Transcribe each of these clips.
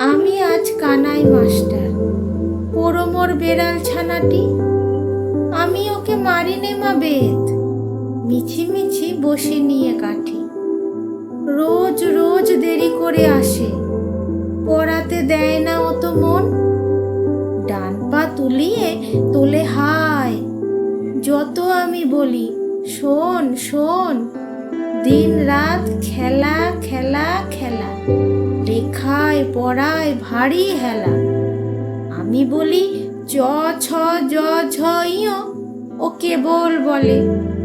আমি আজ কানাই মাস্টার। পোড়োমোর বেড়াল ছানাটি আমি ওকে মারিনে মা বেদ। মিছি মিছি বসে নিয়ে কাঠি। রোজ রোজ দেরি করে আসে। পড়াতে দেয় না অত মন। ডান পা তুলিয়ে তোলে হায় যত আমি বলি, শোন শোন। দিন রাত খেলা খেলা খেলা। লেখায় পড়ায় ভারী হেলা। আমি বলি চ ছ, জ, ঝ, ইয়। ও কেবল বলে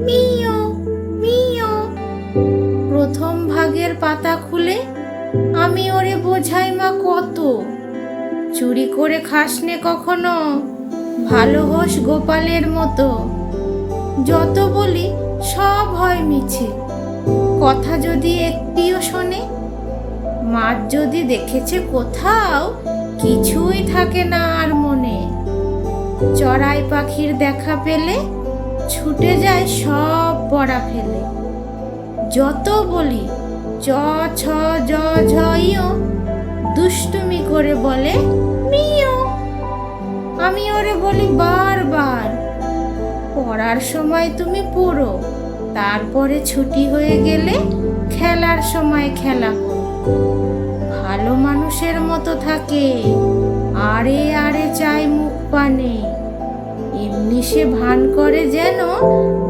মিও মিও প্রথম ভাগের পাতা খুলে, আমি ওরে বোঝাই মা কত? চুরি করে খাসনে কখনো? ভালো হোস গোপালের মতো। যত বলি, সব হয় মিছে। কথা যদি একটিও শোনে মাছ যদি দেখেছে কোথাও, কিছুই থাকে না আর মনে। চড়াই পাখির দেখা পেলে, ছুটে যায় সব পড়া ফেলে। যত বলি, চ, ছ, জ, ঝ, ইয়, দুষ্টুমি করে বলে মিও আমি ওরে বলি বারবার, পড়ার সময় তুমি পড়ো, তারপরে ছুটি হয়ে গেলে খেলার সময় খেলা ভালো মানুষের মতো থাকে, আরে আরে চাই মুখ পানে। এমনি সে ভান করে যেন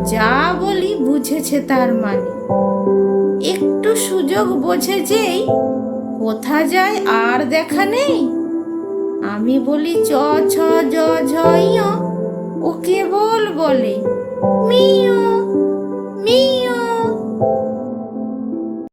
যা বলি বুঝেছে তার মানে। একটু সুযোগ বোঝে যেই কোথা যায় আর দেখা নেই। আমি বলি চ, ছ, জ, ঝ ও কেবল বলে মিও